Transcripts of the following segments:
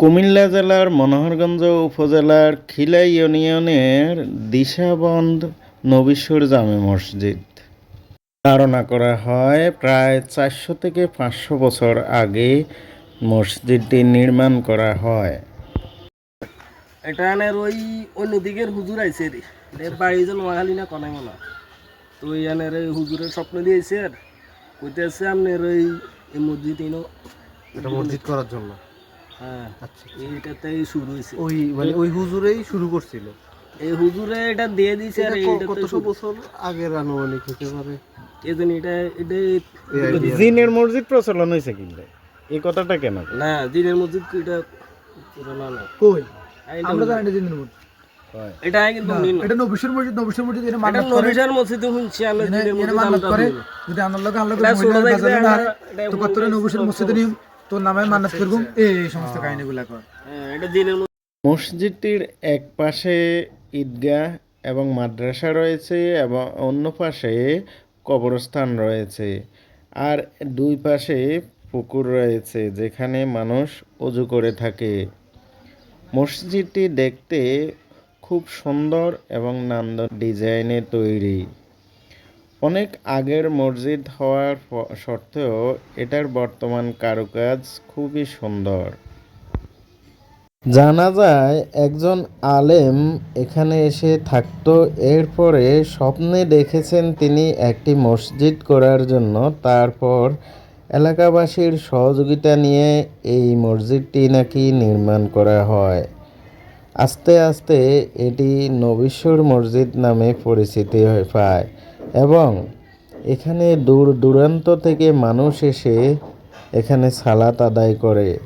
কুমিল্লা জেলার মনোহরগঞ্জ উপজেলার খিলাই ইউনিয়নের দিশাবন্ধ নবিশ্বর জামে মসজিদ। ধারণা করা হয় প্রায় চারশো থেকে পাঁচশো বছর আগে মসজিদটি নির্মাণ করা হয়। এটা আনের ওই অন্য দিকের হুজুর আইছে রে। এর বাড়ি যে নোয়াখালী না কনাই মনে। তো ওই আনের এই হুজুরের স্বপ্ন দিয়েছে আর। কইতেছে আপনার ওই এই মসজিদ এটা মসজিদ করার জন্য। হ্যাঁ। আচ্ছা এইটাতেই শুরু হয়েছে। ওই মানে ওই হুজুরেই শুরু করছিল? এই হুজুরে এটা দিয়ে দিছে আর এটা কতশো বছর আগের আনুমানিক হতে পারে এই এটা এটা জিনের মসজিদ প্রচলন হয়েছে কিন্তু এই কথাটা কেন? না দিনের মসজিদ এটা পুরোনো না? কই? আমরা জানি না দিনের মসজিদ এটা কিন্তু এটা নবিশের মসজিদ নবিশের মসজিদ এটা এটা মানত করে। শুনছি আমি এনে- মসজিদ আমরা যদি আনার লগে আনার লগে এটা ছোট মহিলা দেখবে, বাজারে না এটা- এটা তো কত নবিশের নিয়ম? তোর নামে মানত করব এই সমস্ত কাহিনীগুলা কর। হ্যাঁ, এটা দিনের মসজিদ মসজিদটির এক পাশে ঈদগাহ এবং মাদ্রাসা রয়েছে এবং অন্য পাশে কবরস্থান রয়েছে। আর দুই পাশে পুকুর রয়েছে যেখানে মানুষ অজু করে থাকে। মসজিদটি দেখতে খুব সুন্দর এবং নান্দ ডিজাইনে তৈরি। অনেক আগের মসজিদ হওয়ার সত্ত্বেও এটার বর্তমান কারুকাজ খুবই সুন্দর। জানা যায়, একজন আলেম এখানে এসে থাকতো, এরপরে স্বপ্নে দেখেছেন তিনি একটি মসজিদ করার জন্য। তারপর এলাকাবাসীর সহযোগিতা নিয়ে এই মসজিদটি নাকি নির্মাণ করা হয়। আস্তে আস্তে এটি নবিশ্বর মসজিদ নামে পরিচিতি হয়ে পায়। এবং এখানে দূর দূরান্ত থেকে মানুষ এসে এখানে সালাত আদায় করে।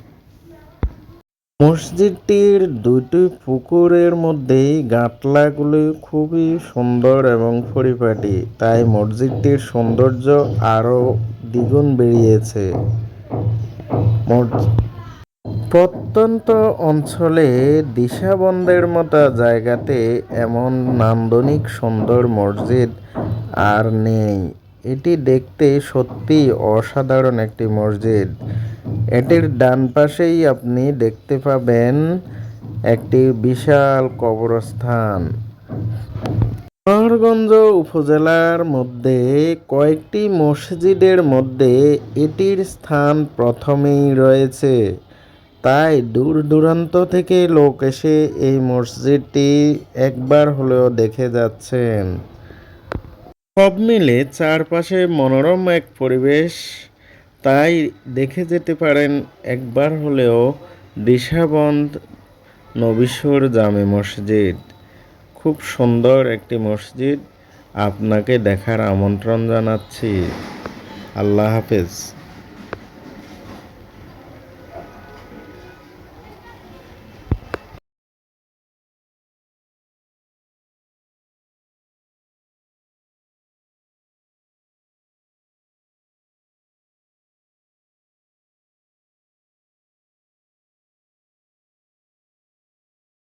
মসজিদটির দুইটি পুকুরের মধ্যেই গাঁটলাগুলি খুবই সুন্দর এবং পরিপাটি, তাই মসজিদটির সৌন্দর্য আরও দ্বিগুণ বেরিয়েছে প্রত্যন্ত অঞ্চলে দিশাবন্দের মতো জায়গাতে এমন নান্দনিক সুন্দর মসজিদ আর নেই। এটি দেখতে সত্যি অসাধারণ একটি মসজিদ। এটির ডান পাশেই আপনি দেখতে পাবেন একটি বিশাল কবরস্থান। মনোহরগঞ্জ উপজেলার মধ্যে কয়েকটি মসজিদের মধ্যে এটির স্থান প্রথমেই রয়েছে। তাই দূর দূরান্ত থেকে লোক এসে এই মসজিদটি একবার হলেও দেখে যাচ্ছেন। সব মিলে চারপাশে মনোরম এক পরিবেশ, তাই দেখে যেতে পারেন একবার হলেও দিশাবন্ধ নবিশ্বর জামে মসজিদ। খুব সুন্দর একটি মসজিদ। আপনাকে দেখার আমন্ত্রণ জানাচ্ছি। আল্লাহ হাফেজ।